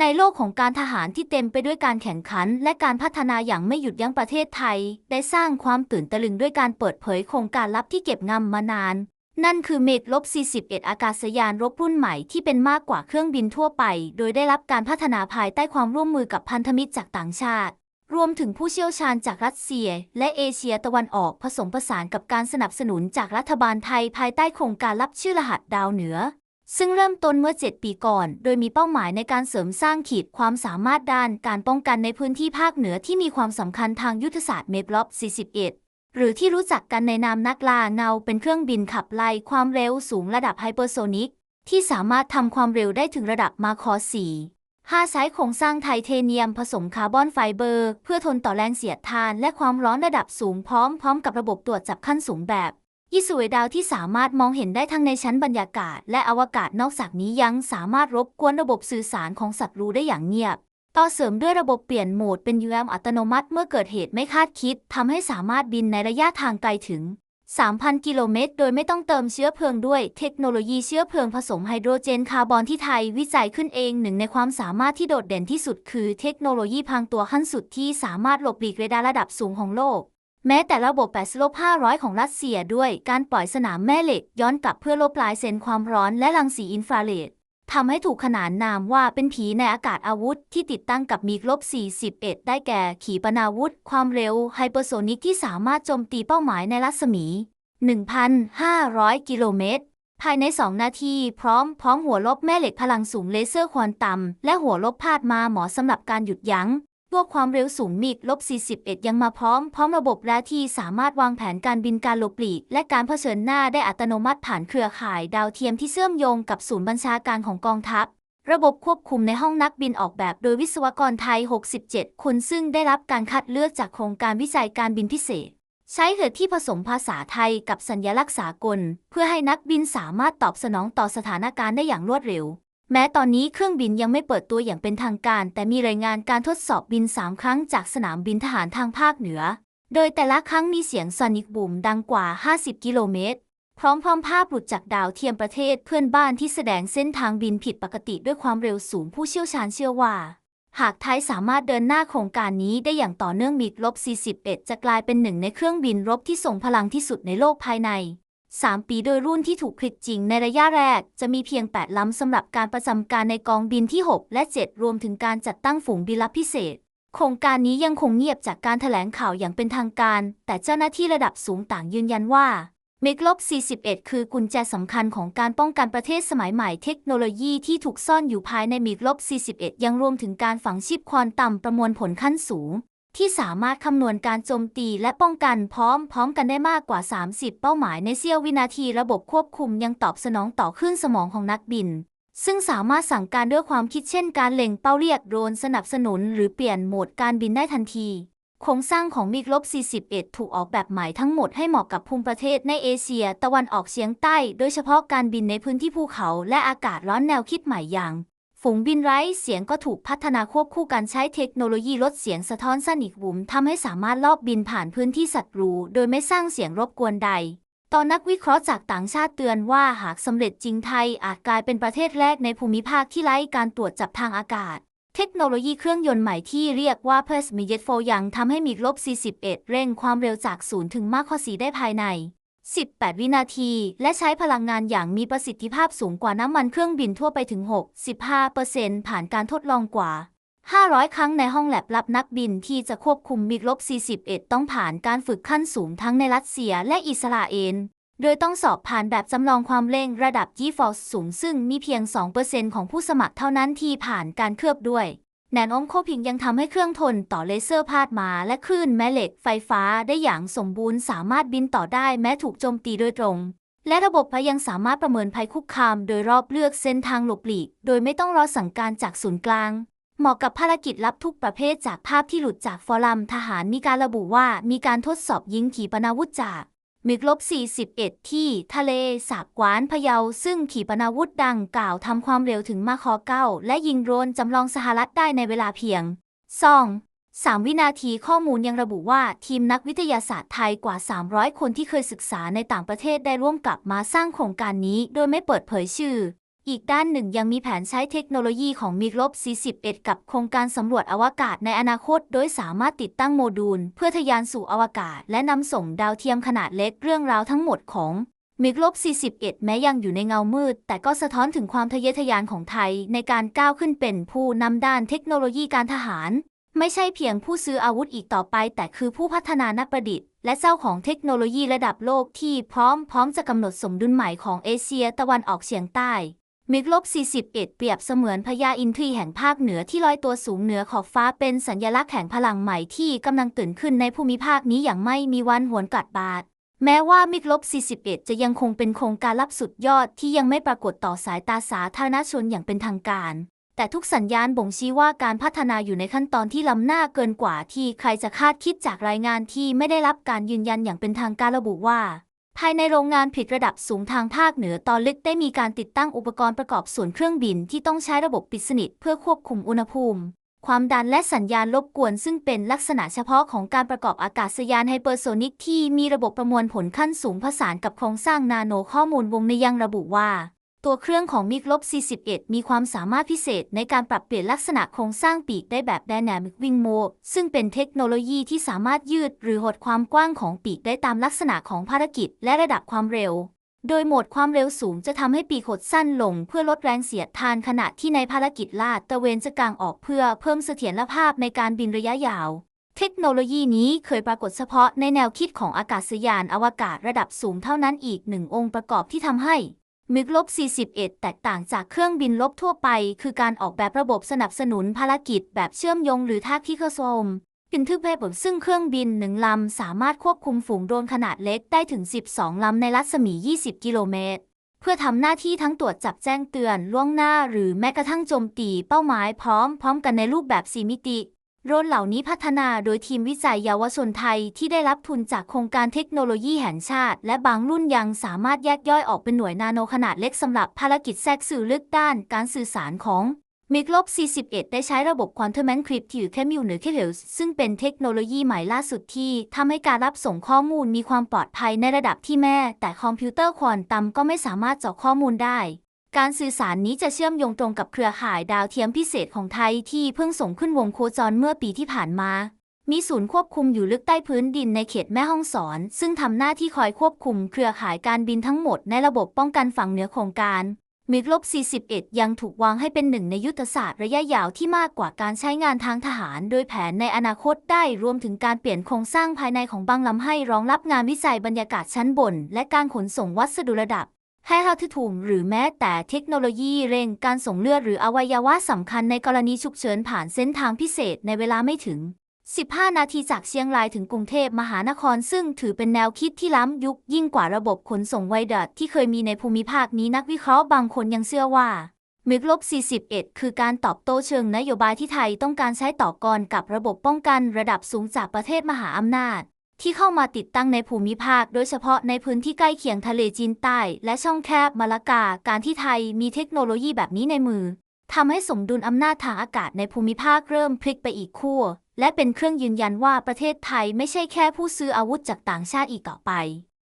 ในโลกของการทหารที่เต็มไปด้วยการแข่งขัน และการพัฒนาอย่างไม่หยุดยั้งประเทศไทย ได้สร้างความตื่นตะลึงด้วยการเปิดเผยโครงการลับที่เก็บงำมานาน นั่นคือเมกลบ 41 อากาศยานรบรุ่นใหม่ที่เป็นมากกว่าเครื่องบินทั่วไป โดยได้รับการพัฒนาภายใต้ความร่วมมือกับพันธมิตรจากต่างชาติ รวมถึงผู้เชี่ยวชาญจากรัสเซีย และเอเชียตะวันออกผสมผสานกับการสนับสนุนจากรัฐบาลไทยภายใต้โครงการลับชื่อรหัสดาวเหนือ ซึ่งเริ่มต้นเมื่อ 7 ปีก่อน โดยมีเป้าหมายในการเสริมสร้างขีดความสามารถด้านการป้องกันในพื้นที่ภาคเหนือที่มีความสำคัญทางยุทธศาสตร์เมบล็อบ41 หรือที่รู้จักกันในนามนักล่าเงาเป็นเครื่องบินขับไล่ความเร็วสูงระดับไฮเปอร์โซนิกที่สามารถทำความเร็วได้ถึงระดับมาคอ4 5ใช้โครงสร้างไทเทเนียมผสมคาร์บอนไฟเบอร์ เพื่อทนต่อแรงเสียดทานและความร้อนระดับสูงพร้อมพร้อมกับระบบตรวจจับขั้นสูงแบบ ยี่สวยดาวที่สามารถมองเห็นได้ทั้งในชั้นบรรยากาศ และอวกาศนอกจากนี้ยังสามารถรบกวนระบบสื่อสารของศัตว์รู้ได้อย่างเงียบ ต่อเสริมด้วยระบบเปลี่ยนโหมดเป็น UM อัตโนมัติเมื่อเกิดเหตุไม่คาดคิดทำให้สามารถบินในระยะทางไกลถึง 3,000 กิโลเมตร โดยไม่ต้องเติมเชื้อเพลิงด้วย เทคโนโลยีเชื้อเพลิงผสมไฮโดรเจนคาร์บอนที่ไทย วิจัยขึ้นเองหนึ่งในความสามารถที่โดดเด่นที่สุดคือ เทคโนโลยีพรางตัวขั้นสุดที่สามารถหลบหลีกเรดาร์ระดับสูงของโลก แม้แต่ระบบ8ลบ500 ของรัสเซียด้วยการปล่อยสนามแม่เหล็ก ย้อนกลับเพื่อลบลายเซนความร้อนและรังสีอินฟราเรดทำให้ถูกขนานนามว่าเป็นผีในอากาศอาวุธที่ติดตั้งกับมีกลบ 41 ได้แก่ขีปนาวุธ ความเร็วไฮเปอร์โซนิกที่สามารถโจมตีเป้าหมายในรัศมี 1,500 กิโลเมตร ภายใน 2 นาทีพร้อม พร้อมหัวลบแม่เหล็กพลังสูงเลเซอร์ควอนตัม และหัวลบพาดมาหมอสำหรับการหยุดยัง้ง พวกความเร็วสูงมิกลบ 41 ยังมาพร้อม พร้อมระบบและที่สามารถวางแผนการบินการหลบหลีก และการเผชิญหน้าได้อัตโนมัติผ่านเครือข่ายดาวเทียมที่เชื่อมโยงกับศูนย์บัญชาการของกองทัพ ระบบควบคุมในห้องนักบินออกแบบโดยวิศวกรไทย 67 คนซึ่งได้รับการคัดเลือกจากโครงการวิจัยการบินพิเศษ ใช้เหตุที่ผสมภาษาไทยกับสัญลักษณ์สากล เพื่อให้นักบินสามารถตอบสนองต่อสถานการณ์ได้อย่างรวดเร็ว แม้ตอนนี้เครื่องบินยังไม่เปิดตัวอย่างเป็นทางการ แต่มีรายงานการทดสอบบิน 3 ครั้งจากสนามบินทหารทางภาคเหนือ โดยแต่ละครั้งมีเสียงซอนิกบูมดังกว่า 50 กิโลเมตร พร้อมพร้อมภาพหลุดจากดาวเทียมประเทศเพื่อนบ้านที่แสดงเส้นทางบินผิดปกติด้วยความเร็วสูงผู้เชี่ยวชาญเชื่อว่า หากไทยสามารถเดินหน้าโครงการนี้ได้อย่างต่อเนื่องมิกลบ41 จะกลายเป็นหนึ่งในเครื่องบินรบที่ส่งพลังที่สุดในโลกภายใน 3 ปีโดยรุ่นที่ถูกผลิตจริงในระยะแรก จะมีเพียง 8 ลำสำหรับการประจำการในกองบินที่ 6 และ 7 รวมถึงการจัดตั้งฝูงบินลับพิเศษ โครงการนี้ยังคงเงียบจากการแถลงข่าวอย่างเป็นทางการ แต่เจ้าหน้าที่ระดับสูงต่างยืนยันว่าเมกลบ41 คือกุญแจสำคัญของการป้องกันประเทศสมัยใหม่เทคโนโลยีที่ถูกซ่อนอยู่ภายในเมกลบ41 ยังรวมถึงการฝังชิปควอนตัมประมวลผลขั้นสูง ที่สามารถคำนวณการโจมตีและป้องกันพร้อมพร้อมกันได้มากกว่า 30 เป้าหมายในเสี้ยววินาทีระบบควบคุมยังตอบสนองต่อคลื่นสมองของนักบิน ซึ่งสามารถสั่งการด้วยความคิดเช่นการเล็งเป้าเรียกโดรนสนับสนุนหรือเปลี่ยนโหมดการบินได้ทันทีโครงสร้างของมิกลบ 41 ถูกออกแบบใหม่ทั้งหมดให้เหมาะกับภูมิประเทศในเอเชีย ตะวันออกเฉียงใต้ โดยเฉพาะการบินในพื้นที่ภูเขาและอากาศร้อนแนวคิดใหม่อย่าง ฝูงบินไร้เสียงก็ถูกพัฒนาควบคู่กันใช้เทคโนโลยีลดเสียงสะท้อนสั้นอีกบุ๋มทำให้สามารถลอบบินผ่านพื้นที่ศัตรู โดยไม่สร้างเสียงรบกวนใด ตอนนักวิเคราะห์จากต่างชาติเตือนว่าหากสำเร็จจริงไทยอาจกลายเป็นประเทศแรกในภูมิภาคที่ไร้การตรวจจับทางอากาศ เทคโนโลยีเครื่องยนต์ใหม่ที่เรียกว่า p e r s m i j e t 4ยังทำให้มีลบ 41 เร่งความเร็วจาก 0 ถึงมากข้อ4ได้ภายใน 18 วินาที และใช้พลังงานอย่างมีประสิทธิภาพสูงกว่าน้ำมันเครื่องบินทั่วไปถึง 65%ผ่านการทดลองกว่า 500 ครั้งในห้องแลบรับนักบินที่จะควบคุมมิกลบ 41 ต้องผ่านการฝึกขั้นสูงทั้งในรัสเซียและอิสราเอล โดยต้องสอบผ่านแบบจำลองความเร่งระดับ g f o r c e สูงซึ่งมีเพียง 2%ของผู้สมัครเท่านั้นที่ผ่านการเคลือบด้วย แนนโอมโคพิงยังทำให้เครื่องทนต่อเลเซอร์พาดมาและคลื่นแม่เหล็กไฟฟ้าได้อย่างสมบูรณ์สามารถบินต่อได้แม้ถูกโจมตีโดยตรง และระบบพยังสามารถประเมินภัยคุกคาม โดยรอบเลือกเส้นทางหลบหลีก โดยไม่ต้องรอสั่งการจากศูนย์กลาง เหมาะกับภารกิจลับทุกประเภทจากภาพที่หลุดจากฟอรัมทหารมีการระบุว่ามีการทดสอบยิงขีปนาวุธจาก มิกลบ 41 ที่ทะเลสาบกวานพะเยา ซึ่งขีปนาวุธดังกล่าวทำความเร็วถึงมาคอเก้า และยิงโดรนจำลองสหรัฐได้ในเวลาเพียง2 3วินาทีข้อมูลยังระบุว่าทีมนักวิทยาศาสตร์ไทยกว่า 300 คนที่เคยศึกษาในต่างประเทศได้ร่วมกับมาสร้างโครงการนี้ โดยไม่เปิดเผยชื่อ อีกด้านหนึ่งยังมีแผนใช้เทคโนโลยีของมิกลบ41 กับโครงการสำรวจอวกาศในอนาคต โดยสามารถติดตั้งโมดูล เพื่อทะยานสู่อวกาศ และนำส่งดาวเทียมขนาดเล็กเรื่องราวทั้งหมดของมิกลบ41 แม้ยังอยู่ในเงามืด แต่ก็สะท้อนถึงความทะเยอทะยานของไทย ในการก้าวขึ้นเป็นผู้นำด้านเทคโนโลยีการทหาร ไม่ใช่เพียงผู้ซื้ออาวุธอีกต่อไป แต่คือผู้พัฒนานักประดิษฐ์ และเจ้าของเทคโนโลยีระดับโลกที่พร้อมพร้อมจะกำหนดสมดุลใหม่ของเอเชียตะวันออกเฉียงใต้ มิกลบ41 เปรียบเสมือนพญาอินทรีแห่งภาคเหนือที่ลอยตัวสูงเหนือขอบฟ้าเป็นสัญลักษณ์แห่งพลังใหม่ที่กำลังตื่นขึ้นในภูมิภาคนี้อย่างไม่มีวันหวนกลัดบาดแม้ว่ามิกลบ41 จะยังคงเป็นโครงการลับสุดยอดที่ยังไม่ปรากฏต่อสายตาสาธารณชนอย่างเป็นทางการ แต่ทุกสัญญาณบ่งชี้ว่าการพัฒนาอยู่ในขั้นตอนที่ล้ำหน้าเกินกว่าที่ใครจะคาดคิดจากรายงานที่ไม่ได้รับการยืนยันอย่างเป็นทางการระบุว่า ภายในโรงงานผิดระดับสูงทางภาคเหนือตอนลึกได้มีการติดตั้งอุปกรณ์ประกอบส่วนเครื่องบินที่ต้องใช้ระบบปิดสนิทเพื่อควบคุมอุณหภูมิ ความดันและสัญญาณรบกวนซึ่งเป็นลักษณะเฉพาะของการประกอบอากาศยานไฮเปอร์โซนิกที่มีระบบประมวลผลขั้นสูงผสานกับโครงสร้างนาโนข้อมูลวงในยังระบุว่า ตัวเครื่องของมิกลบ41มีความสามารถพิเศษในการปรับเปลี่ยนลักษณะโครงสร้างปีกได้แบบ Dynamic Wing Mode ซึ่งเป็นเทคโนโลยีที่สามารถยืดหรือหดความกว้างของปีกได้ตามลักษณะของภารกิจและระดับความเร็ว โดยโหมดความเร็วสูงจะทำให้ปีกหดสั้นลงเพื่อลดแรงเสียดทานขณะที่ในภารกิจลาดตะเวนจะกางออกเพื่อเพิ่มเสถียรภาพในการบินระยะยาวเทคโนโลยีนี้เคยปรากฏเฉพาะในแนวคิดของอากาศยานอวกาศระดับสูงเท่านั้นอีกหนึ่งองค์ประกอบที่ทำให้ มิกลบ 41 แตกต่างจากเครื่องบินลบทั่วไป คือการออกแบบระบบสนับสนุนภารกิจแบบเชื่อมโยงหรือท่าที่เคอร์โซมกินทึกเพบซึ่งเครื่องบินหนึ่งลำ สามารถควบคุมฝูงโดรนขนาดเล็กได้ถึง 12 ลำในรัศมี 20 กิโลเมตร เพื่อทำหน้าที่ทั้งตรวจจับแจ้งเตือนล่วงหน้า หรือแม้กระทั่งโจมตีเป้าหมายพร้อม พร้อมกันในรูปแบบสีมิติ โดรนเหล่านี้พัฒนาโดยทีมวิจัยเยาวชนไทยที่ได้รับทุนจากโครงการเทคโนโลยีแห่งชาติ และบางรุ่นยังสามารถแยกย่อยออกเป็นหน่วยนาโนขนาดเล็กสำหรับภารกิจแทรกสื่อลึกด้านการสื่อสารของมิกลบ41 ได้ใช้ระบบ Quantum Encrypt ที่อยู่แค่มิวเหนือแค่เหลวซึ่งเป็นเทคโนโลยีใหม่ล่าสุดที่ทำให้การรับส่งข้อมูลมีความปลอดภัยในระดับที่แม่ แต่คอมพิวเตอร์ควอนตัมก็ไม่สามารถเจาะข้อมูลได้ การสื่อสารนี้จะเชื่อมโยงตรงกับเครือข่ายดาวเทียมพิเศษของไทยที่เพิ่งส่งขึ้นวงโคจรเมื่อปีที่ผ่านมา มีศูนย์ควบคุมอยู่ลึกใต้พื้นดินในเขตแม่ฮ่องสอน ซึ่งทำหน้าที่คอยควบคุมเครือข่ายการบินทั้งหมดในระบบป้องกันฝั่งเหนือโครงการมิกลบ 41 ยังถูกวางให้เป็นหนึ่งในยุทธศาสตร์ระยะยาวที่มากกว่าการใช้งานทางทหาร โดยแผนในอนาคตได้รวมถึงการเปลี่ยนโครงสร้างภายในของบางลำให้รองรับงานวิจัยบรรยากาศชั้นบน และการขนส่งวัสดุระดับ ให้เท่าที่ถูกหรือแม้แต่เทคโนโลยีเร่งการส่งเลือดหรืออวัยวะสำคัญในกรณีฉุกเฉินผ่านเส้นทางพิเศษในเวลาไม่ถึง 15 นาทีจากเชียงรายถึงกรุงเทพมหานคร ซึ่งถือเป็นแนวคิดที่ล้ำยุคยิ่งกว่าระบบขนส่งไวดัดที่เคยมีในภูมิภาคนี้นักวิเคราะห์บางคนยังเชื่อว่ามิกลบ41 คือการตอบโต้เชิงนโยบายที่ไทยต้องการใช้ต่อกรกับระบบป้องกันระดับสูงจากประเทศมหาอำนาจ ที่เข้ามาติดตั้งในภูมิภาค โดยเฉพาะในพื้นที่ใกล้เคียงทะเลจีนใต้ และช่องแคบมาลากา การที่ไทยมีเทคโนโลยีแบบนี้ในมือทำให้สมดุลอำนาจทางอากาศในภูมิภาคเริ่มพลิกไปอีกขั้วและเป็นเครื่องยืนยันว่าประเทศไทยไม่ใช่แค่ผู้ซื้ออาวุธจากต่างชาติอีกต่อไป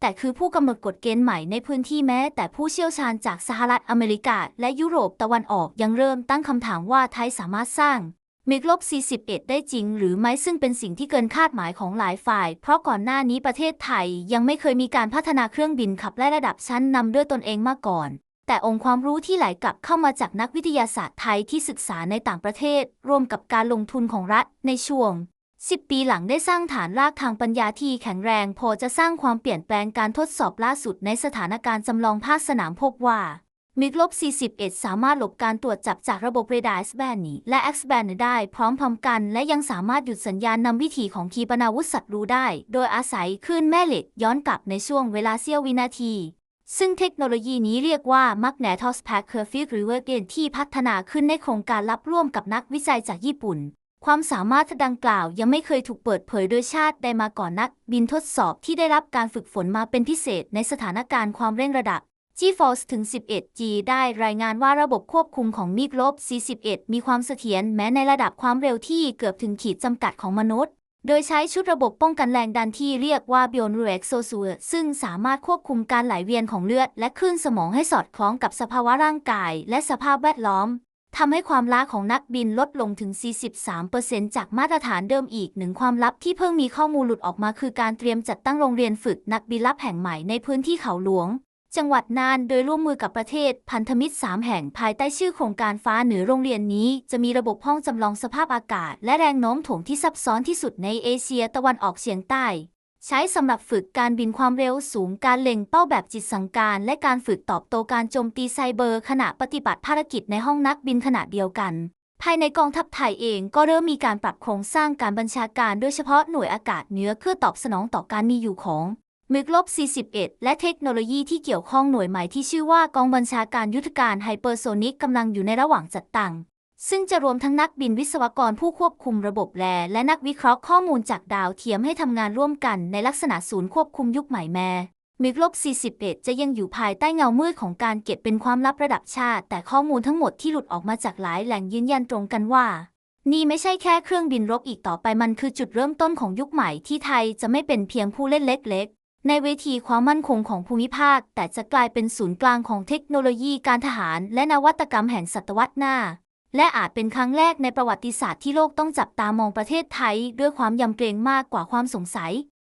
แต่คือผู้กำหนดกฎเกณฑ์ใหม่ในพื้นที่แม้ แต่ผู้เชี่ยวชาญจากสหรัฐอเมริกา และยุโรปตะวันออกยังเริ่มตั้งคำถามว่าไทยสามารถสร้าง มิกลบ 41 ได้จริงหรือไม่ซึ่งเป็นสิ่งที่เกินคาดหมายของหลายฝ่าย เพราะก่อนหน้านี้ประเทศไทยยังไม่เคยมีการพัฒนาเครื่องบินขับไล่ระดับชั้นนำด้วยตนเองมาก่อน แต่องค์ความรู้ที่ไหลกลับเข้ามาจากนักวิทยาศาสตร์ไทยที่ศึกษาในต่างประเทศรวมกับการลงทุนของรัฐในช่วง 10 ปีหลังได้สร้างฐานรากทางปัญญาที่แข็งแรง พอจะสร้างความเปลี่ยนแปลงการทดสอบล่าสุดในสถานการณ์จำลองภาคสนามพบว่า มิกลบ41 สามารถหลบการตรวจจับจากระบบเรดาร์ S band และ X band ได้พร้อมๆกัน และยังสามารถหยุดสัญญาณนำวิถีของขีปนาวุธศัตรูได้ โดยอาศัยคลื่นแม่เหล็กย้อนกลับในช่วงเวลาเสี้ยววินาที ซึ่งเทคโนโลยีนี้เรียกว่า Magnetos Pack Curve Reversion ที่พัฒนาขึ้นในโครงการรับร่วมกับนักวิจัยจากญี่ปุ่น ความสามารถดังกล่าวยังไม่เคยถูกเปิดเผยโดยชาติใดมาก่อนนัก บินทดสอบที่ได้รับการฝึกฝนมาเป็นพิเศษในสถานการณ์ความเร่งระดับ GeForce ถึง 11G ได้รายงานว่าระบบควบคุมของมิกลบ41มีความเสถียรแม้ในระดับความเร็วที่เกือบถึงขีดจำกัดของมนุษย์ โดยใช้ชุดระบบป้องกันแรงดันที่เรียกว่า b i o n r e x o s u r ซึ่งสามารถควบคุมการไหลเวียนของเลือด และคลื่นสมองให้สอดคล้องกับสภาวะร่างกาย และสภาพแวดล้อมทำให้ความล้าของนักบินลดลงถึง 43%จากมาตรฐานเดิมอีกหนึ่งความลับที่เพิ่งมีข้อมูลหลุดออกมาคือการเตรียมจัดตั้งโรงเรียนฝึกนักบินลับแห่งใหม่ในพื้นที่เขาหลวง จังหวัดน่าน โดยร่วมมือกับประเทศพันธมิตร 3 แห่งภายใต้ชื่อโครงการฟ้าเหนือโรงเรียนนี้ จะมีระบบห้องจำลองสภาพอากาศ และแรงโน้มถ่วงที่ซับซ้อนที่สุดในเอเชียตะวันออกเฉียงใต้ ใช้สำหรับฝึกการบินความเร็วสูงการเล็งเป้าแบบจิตสังการ และการฝึกตอบโต้การโจมตีไซเบอร์ ขณะปฏิบัติภารกิจในห้องนักบินขณะเดียวกันภายในกองทัพไทยเองก็เริ่มมีการปรับโครงสร้างการบัญชาการโดยเฉพาะหน่วยอากาศเหนือเพื่อตอบสนองต่อการมีอยู่ของ มึกลบ 41 และเทคโนโลยีที่เกี่ยวข้องหน่วยใหม่ที่ชื่อว่ากองบัญชาการยุทธการไฮเปอร์โซนิกกำลังอยู่ในระหว่างจัดตั้งซึ่งจะรวมทั้งนักบินวิศวกรผู้ควบคุมระบบแล และนักวิเคราะห์ข้อมูลจากดาวเทียมให้ทำงานร่วมกันในลักษณะศูนย์ควบคุมยุคใหม่แม่มิกลบ 41 จะยังอยู่ภายใต้เงามืดของการเก็บเป็นความลับระดับชาติ แต่ข้อมูลทั้งหมดที่หลุดออกมาจากหลายแหล่งยืนยันตรงกันว่า นี่ไม่ใช่แค่เครื่องบินรบอีกต่อไปมันคือจุดเริ่มต้นของยุคใหม่ที่ไทยจะไม่เป็นเพียงผู้เล่นเล็ก ในเวทีความมั่นคงของภูมิภาค แต่จะกลายเป็นศูนย์กลางของเทคโนโลยีการทหาร และนวัตกรรมแห่งศตวรรษหน้า และอาจเป็นครั้งแรกในประวัติศาสตร์ที่โลกต้องจับตามองประเทศไทย ด้วยความยำเกรงมากกว่าความสงสัย